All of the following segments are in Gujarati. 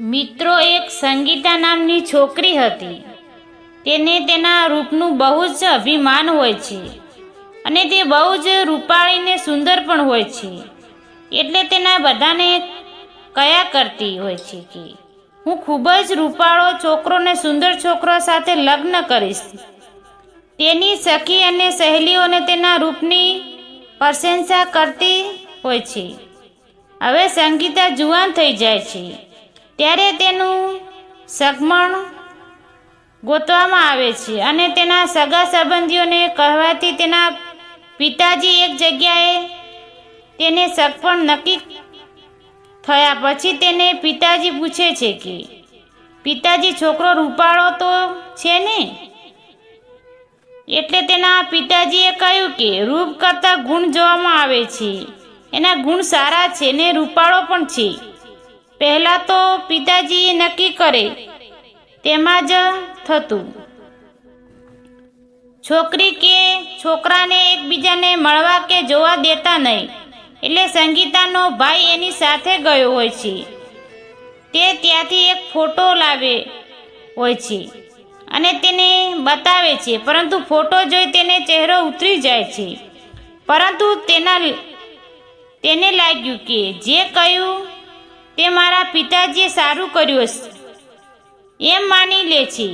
મિત્રો એક સંગીતા નામની છોકરી હતી. તેને તેના રૂપનું બહુ જ અભિમાન હોય છે અને તે બહુ જ રૂપાળીને સુંદર પણ હોય છે. એટલે તેના બધાને કયા કરતી હોય છે કે, હું ખૂબ જ રૂપાળો છોકરો ને સુંદર છોકરો સાથે લગ્ન કરીશ. તેની સખી અને સહેલીઓને તેના રૂપની પ્રશંસા કરતી હોય છે. હવે સંગીતા જુવાન થઈ જાય છે. ત્યારે તેનું સગમણ ગોતવામાં આવે છે અને તેના સગા સંબંધીઓને કહેવાથી તેના પિતાજી એક જગ્યાએ તેને સગપણ નક્કી થયા પછી તેને પિતાજી પૂછે છે કે, પિતાજી, છોકરો રૂપાળો તો છે ને? એટલે તેના પિતાજીએ કહ્યું કે, રૂપ કરતાં ગુણ જોવામાં આવે છે. એના ગુણ સારા છે ને રૂપાળો પણ છે. પહેલાં તો પિતાજીએ નક્કી કરે, તેમાં જ થતું. છોકરી કે છોકરાને એકબીજાને મળવા કે જોવા દેતા નહીં, એટલે સંગીતાનો ભાઈ એની સાથે ગયો હોય છે. તે ત્યાંથી એક ફોટો લાવે હોય છે અને તેને બતાવે છે, પરંતુ ફોટો જોઈ તેને ચહેરો ઉતરી જાય છે. પરંતુ તેના તેને લાગ્યું કે જે કહ્યું તે મારા પિતાજીએ સારું કર્યું હશે. એમ માની લે છે.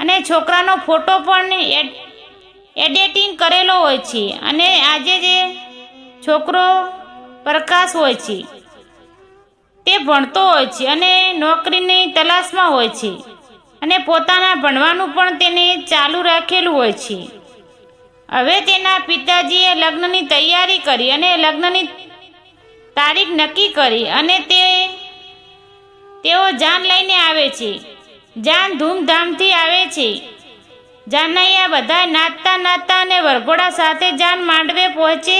અને છોકરાનો ફોટો પણ એડ, એડિટિંગ કરેલો હોય છે. અને આજે જે છોકરો પ્રકાશ હોય છે, તે ભણતો હોય છે અને નોકરીની તલાશમાં હોય છે. અને પોતાના ભણવાનું પણ તેને ચાલુ રાખેલું હોય છે. હવે તેના પિતાજીએ લગ્નની તૈયારી કરી અને લગ્નની તારીખ નક્કી કરી અને તે તેઓ જાન લઈને આવે છે. જાન ધૂમધામથી આવે છે. જાનૈયા બધા નાચતા નાચતા અને વરઘોડા સાથે જાન માંડવે પહોંચે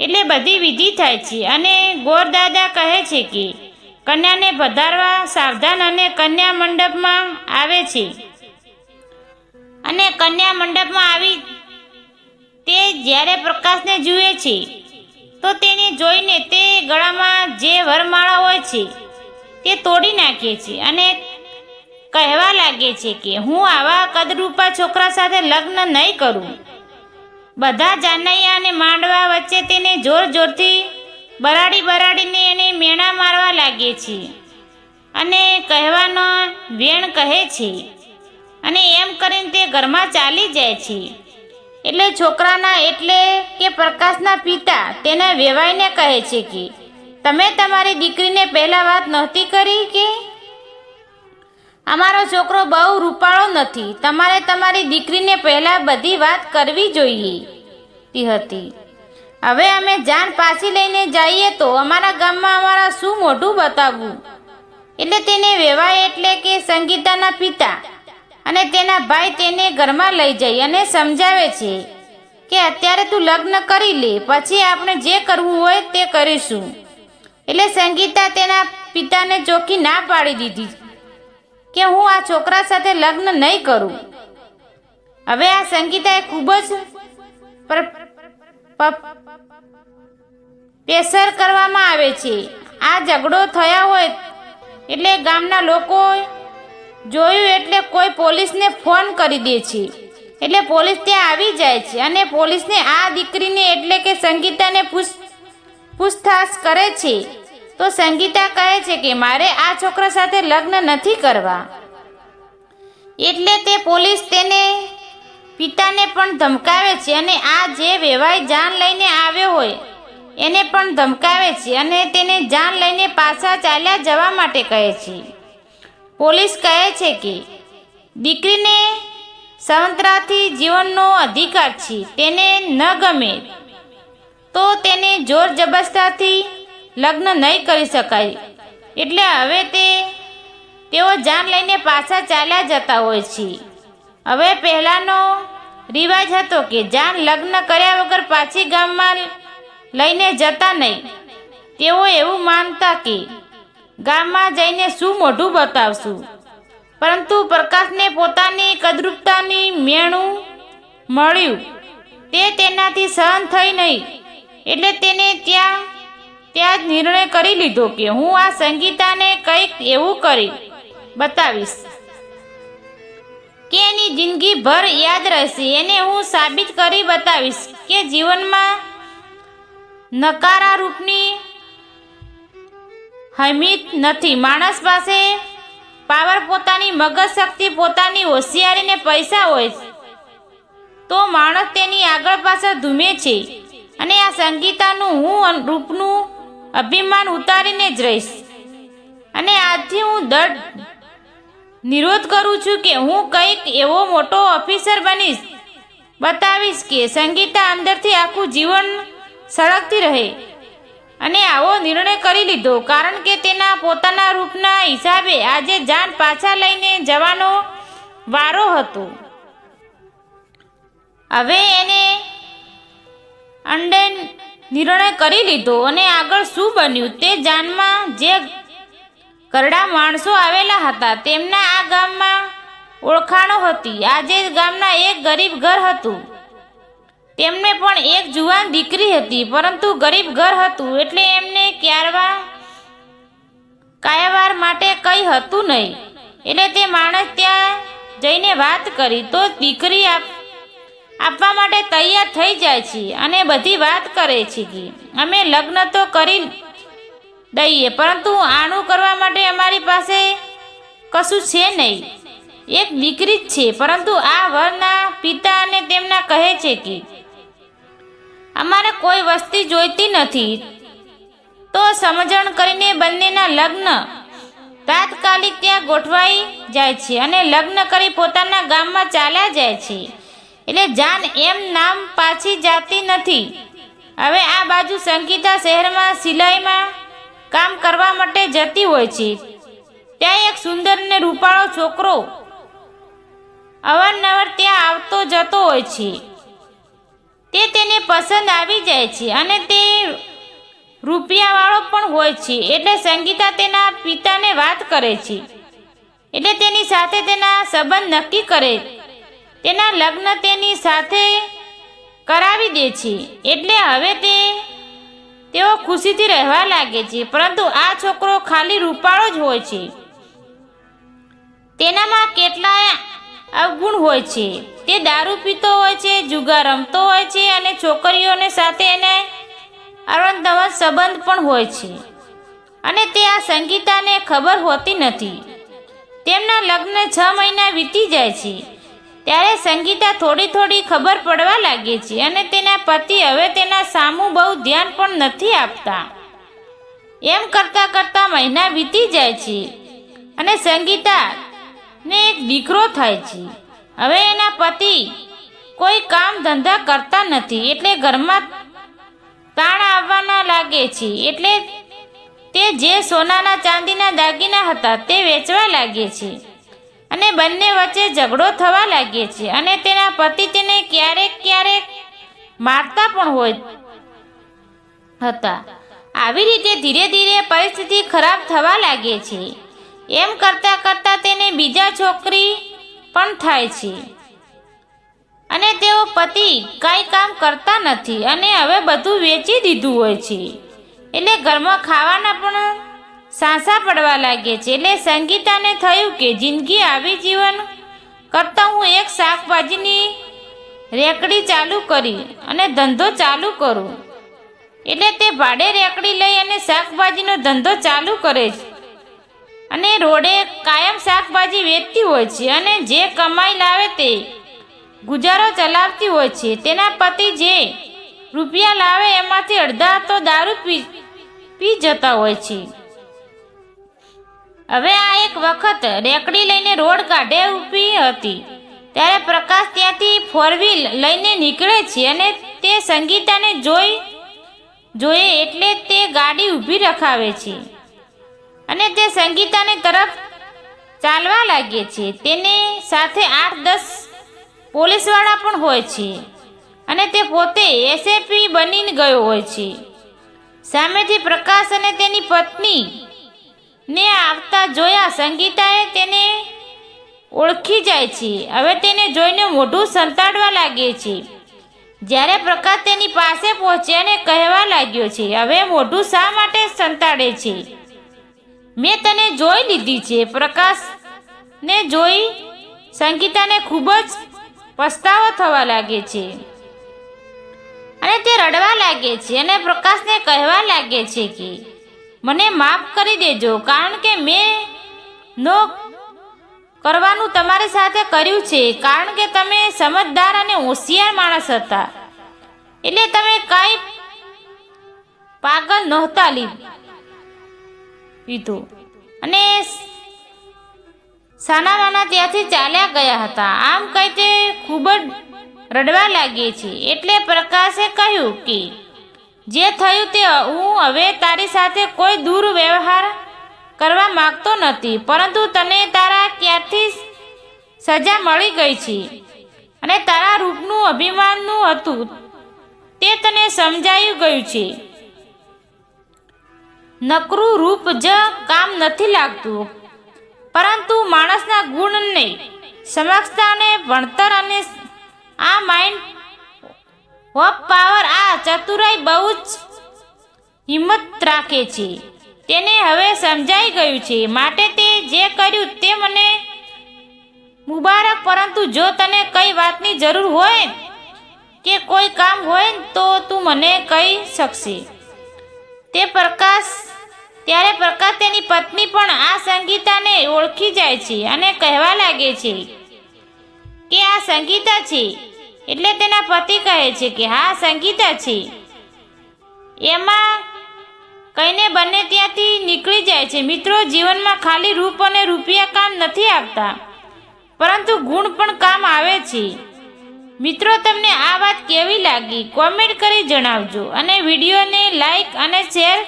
એટલે બધી વિધિ થાય છે અને ગોરદાદા કહે છે કે, કન્યાને પધારવા સાવધાન અને કન્યા મંડપમાં આવે છે. અને કન્યા મંડપમાં આવી તે જ્યારે પ્રકાશને જુએ છે, તો તેને જોઈને તે ગળામાં જે વરમાળા હોય છે તે તોડી નાખે છે અને કહેવા લાગે છે કે હું આવા કદરૂપા છોકરા સાથે લગ્ન નહીં કરું. બધા જાનૈયા અને માંડવા વચ્ચે તેને જોર જોરથી બરાડી બરાડીને એને મેણા મારવા લાગે છે અને કહેવાનો વેણ કહે છે અને એમ કરીને તે ઘરમાં ચાલી જાય છે. એટલે છોકરાના એટલે કે પ્રકાશના પિતા તેના વેવાઈને કહે છે કે તમે તમારી દીકરીને પહેલાં વાત નહોતી કરી કે? અમારો છોકરો બહુ રૂપાળો નથી. તમારે તમારી દીકરીને પહેલાં બધી વાત કરવી જોઈએ હતી. હવે અમે જાન પાછી લઈને જઈએ તો અમારા ગામમાં અમારા શું મોઢું બતાવવું? એટલે તેને વેવાય એટલે કે સંગીતાના પિતા અને તેના ભાઈ તેને ઘરમાં લઈ જઈ અને સમજાવે છે કે અત્યારે તું લગ્ન કરી લે, પછી આપણે જે કરવું હોય તે કરીશું. એટલે સંગીતા તેના પિતાને ચોખ્ખી ના પાડી દીધી કે હું આ છોકરા સાથે લગ્ન નહીં કરું. હવે આ સંગીતાએ ખૂબ જ પર- પ્રેશર કરવામાં આવે છે. આ ઝઘડો થયા હોય એટલે ગામના લોકો જોયું એટલે કોઈ પોલીસને ફોન કરી દે છે. એટલે પોલીસ ત્યાં આવી જાય છે અને પોલીસને આ દીકરીને એટલે કે સંગીતાને પૂછ પૂછતાછ કરે છે. તો સંગીતા કહે છે કે મારે આ છોકરા સાથે લગ્ન નથી કરવા. એટલે તે પોલીસ તેને પિતાને પણ ધમકાવે છે અને આ જે વેવાય જાન લઈને આવ્યો હોય, એને પણ ધમકાવે છે અને તેને જાન લઈને પાછા ચાલ્યા જવા માટે કહે છે. પોલીસ કહે છે કે, દીકરીને સંતરાથી જીવનનો અધિકાર છે, તેને ન ગમે તો તેને જોર જબરદસ્તીથી લગ્ન નહીં કરી શકાય. એટલે હવે તે, તેઓ જાન લઈને પાછા ચાલ્યા જતા હોય છે. હવે પહેલાંનો રિવાજ હતો કે જાન લગ્ન કર્યા વગર પાછી ગામમાં લઈને જતા નહીં. તેઓ એવું માનતા કે ગામમાં જઈને શું મોઢું બતાવશું? પરંતુ પ્રકાશને પોતાની કદરૂપતાની મેણું મળ્યું. તે તેનાથી સહન થઈ નહીં. એટલે તેને ત્યાં ત્યાં જ નિર્ણય કરી લીધો કે હું આ સંગીતાને કંઈક એવું કરી બતાવીશ. કે એની જિંદગી ભર યાદ રહેશે, એને હું સાબિત કરી બતાવીશ કે જીવનમાં નકારા રૂપની હમીત નથી. માણસ પાસે પાવર પોતાની મગજ શક્તિ પોતાની હોશિયારી ને પૈસા હોય તો માણસ તેની આગળ પાછળ ધૂમે છે. અને આ સંગીતાનું હું રૂપનું અભિમાન ઉતારીને જ રહીશ. અને આજથી હું દઢ નિરોધ કરું છું કે હું કંઈક એવો મોટો ઓફિસર બનીશ, બતાવીશ કે સંગીતા અંદરથી આખું જીવન સળગતી રહે. અને આવો નિર્ણય કરી લીધો, કારણ કે તેના પોતાના રૂપના હિસાબે આજે જાન પાછા લઈને જવાનો વારો હતો. હવે એને અંડે નિર્ણય કરી લીધો અને આગળ શું બન્યું તે જાનમાં જે કરડા માણસો આવેલા હતા તેમના આ ગામમાં ઓળખાણો હતી. આજે ગામના એક ગરીબ ઘર હતું. તેમને પણ એક જુવાન દીકરી હતી, પરંતુ ગરીબ ઘર હતું એટલે એમને ક્યારવા કાયાવાર માટે કંઈ હતું નહીં. એટલે તે માણસ ત્યાં જઈને વાત કરી, તો દીકરી આપ આપવા માટે તૈયાર થઈ જાય છે અને બધી વાત કરે છે કે અમે લગ્ન તો કરી દઈએ, પરંતુ આનું કરવા માટે અમારી પાસે કશું છે નહીં. એક દીકરી જ છે, પરંતુ આ વરના પિતા અને તેમના કહે છે કે, અમારે કોઈ વસ્તી જોઈતી નથી. તો સમજણ કરીને બંનેના લગ્ન તાત્કાલિક ત્યાં ગોઠવાઈ જાય છે અને લગ્ન કરી પોતાના ગામમાં ચાલ્યા જાય છે. એટલે જાન એમ નામ પાછી જાતી નથી. હવે આ બાજુ સંગીતા શહેરમાં સિલાઈમાં કામ કરવા માટે જતી હોય છે. ત્યાં એક સુંદર ને રૂપાળો છોકરો અવારનવાર ત્યાં આવતો જતો હોય છે. તે તેને પસંદ આવી જાય છે અને તે રૂપિયાવાળો પણ હોય છે. એટલે સંગીતા તેના પિતાને વાત કરે છે. એટલે તેની સાથે તેના સંબંધ નક્કી કરે તેના લગ્ન તેની સાથે કરાવી દે છે. એટલે હવે તે, તેઓ ખુશીથી રહેવા લાગે છે, પરંતુ આ છોકરો ખાલી રૂપાળો જ હોય છે. તેનામાં કેટલાય અવગુણ હોય છે. તે દારૂ પીતો હોય છે, જુગાર રમતો હોય છે અને છોકરીઓને સાથે એને અરવંતવંત સંબંધ પણ હોય છે. અને તે આ સંગીતાને ખબર હોતી નથી. તેમના લગ્ન છ મહિના વીતી જાય છે. ત્યારે સંગીતા થોડી થોડી ખબર પડવા લાગે છે અને તેના પતિ હવે તેના સામું બહુ ધ્યાન પણ નથી આપતા. એમ કરતાં કરતાં મહિના વીતી જાય છે અને સંગીતા ને એક દીકરો થાય છે. હવે એના પતિ કોઈ કામ ધંધા કરતા નથી એટલે ઘરમાં તાણ આવવાના લાગે છે એટલે તે જે સોનાના ચાંદીના દાગીના હતા તે વેચવા લાગે છે. અને બંને વચ્ચે ઝઘડો થવા લાગે છે અને તેના પતિ તેને ક્યારેક ક્યારેક મારતા પણ હોય હતા. આવી રીતે ધીરે ધીરે પરિસ્થિતિ ખરાબ થવા લાગે છે. એમ કરતાં કરતાં તેને બીજા છોકરી પણ થાય છે. અને તેઓ પતિ કાંઈ કામ કરતા નથી અને હવે બધું વેચી દીધું હોય છે. એટલે ઘરમાં ખાવાના પણ સાંસા પડવા લાગે છે. એટલે સંગીતાને થયું કે જિંદગી આવી જીવન કરતાં હું એક શાકભાજીની રેકડી ચાલુ કરી અને ધંધો ચાલુ કરું. એટલે તે ભાડે રેકડી લઈ અને શાકભાજીનો ધંધો ચાલુ કરે છે. અને રોડે કાયમ શાકભાજી વેચતી હોય છે અને જે કમાઈ લાવે તે ગુજારો ચલાવતી હોય છે. તેના પતિ જે રૂપિયા લાવે એમાંથી અડધા તો દારૂ પી પી જતા હોય છે. હવે આ એક વખત રેકડી લઈને રોડ કાઢે ઊભી હતી. ત્યારે પ્રકાશ ત્યાંથી ફોર વ્હીલ લઈને નીકળે છે અને તે સંગીતાને જોઈ જોઈએ એટલે તે ગાડી ઊભી રખાવે છે. અને તે સંગીતાને તરફ ચાલવા લાગે છે. તેને સાથે આઠ દસ પોલીસવાળા પણ હોય છે અને તે પોતે એસએપી બનીને ગયો હોય છે. સામેથી પ્રકાશ અને તેની પત્ની ને આવતા જોયા સંગીતાએ તેને ઓળખી જાય છે. હવે તેને જોઈને મોઢું સંતાડવા લાગે છે. જ્યારે પ્રકાશ તેની પાસે પહોંચ્યા અને કહેવા લાગ્યો છે, હવે મોઢું શા માટે સંતાડે છે? મેં તને જોઈ લીધી છે. પ્રકાશને જોઈ સંગીતાને ખૂબ જ પસ્તાવો થવા લાગે છે અને તે રડવા લાગે છે અને પ્રકાશને કહેવા લાગે છે કે મને માફ કરી દેજો, કારણ કે મેં નો કરવાનું તમારી સાથે કર્યું છે, કારણ કે તમે સમજદાર અને હોશિયાર માણસ હતા. એટલે તમે કાંઈ પાગલ નહોતા લીધ. અને સાનામાના ત્યાંથી ચાલ્યા ગયા હતા. આમ કહી તે ખૂબ જ રડવા લાગીએ છીએ એટલે પ્રકાશે કહ્યું કે જે થયું તે હું હવે તારી સાથે કોઈ દુર્વ્યવહાર કરવા માગતો નથી, પરંતુ તને તારા ક્યારથી સજા મળી ગઈ છે અને તારા રૂપનું અભિમાનનું હતું. તે તને સમજાયું ગયું છે. નકરું રૂપ જ કામ નથી લાગતું, પરંતુ માણસના ગુણને સમક્ષતા અને ભણતર અને આ માઇન્ડ ઓફ પાવર આ ચતુરાઈ બહુ જ હિંમત રાખે છે. તેને હવે સમજાઈ ગયું છે. માટે તે જે કર્યું તે મને મુબારક, પરંતુ જો તને કઈ વાતની જરૂર હોય કે કોઈ કામ હોય તો તું મને કહી શકશે. તે પ્રકાશ, ત્યારે પ્રકાશ તેની પત્ની પણ આ સંગીતાને ઓળખી જાય છે અને કહેવા લાગે છે કે આ સંગીતા છે. એટલે તેના પતિ કહે છે કે, હા, સંગીતા છે. એમાં કહીને બંને ત્યાંથી નીકળી જાય છે. મિત્રો, જીવનમાં ખાલી રૂપ અને રૂપિયા કામ નથી આપતા પરંતુ ગુણ પણ કામ આવે છે. મિત્રો, તમને આ વાત કેવી લાગી? કોમેન્ટ કરી જણાવજો અને વિડીયોને લાઈક અને શેર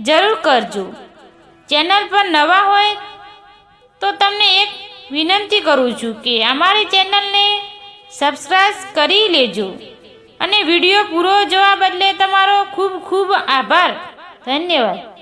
જરૂર કરજો. ચેનલ પર નવા હોય તો તમને એક વિનંતી કરું છું કે અમારી ચેનલને સબસ્ક્રાઈબ કરી લેજો. અને વીડિયો પૂરો જોવા બદલે તમારો ખૂબ ખૂબ આભાર. ધન્યવાદ.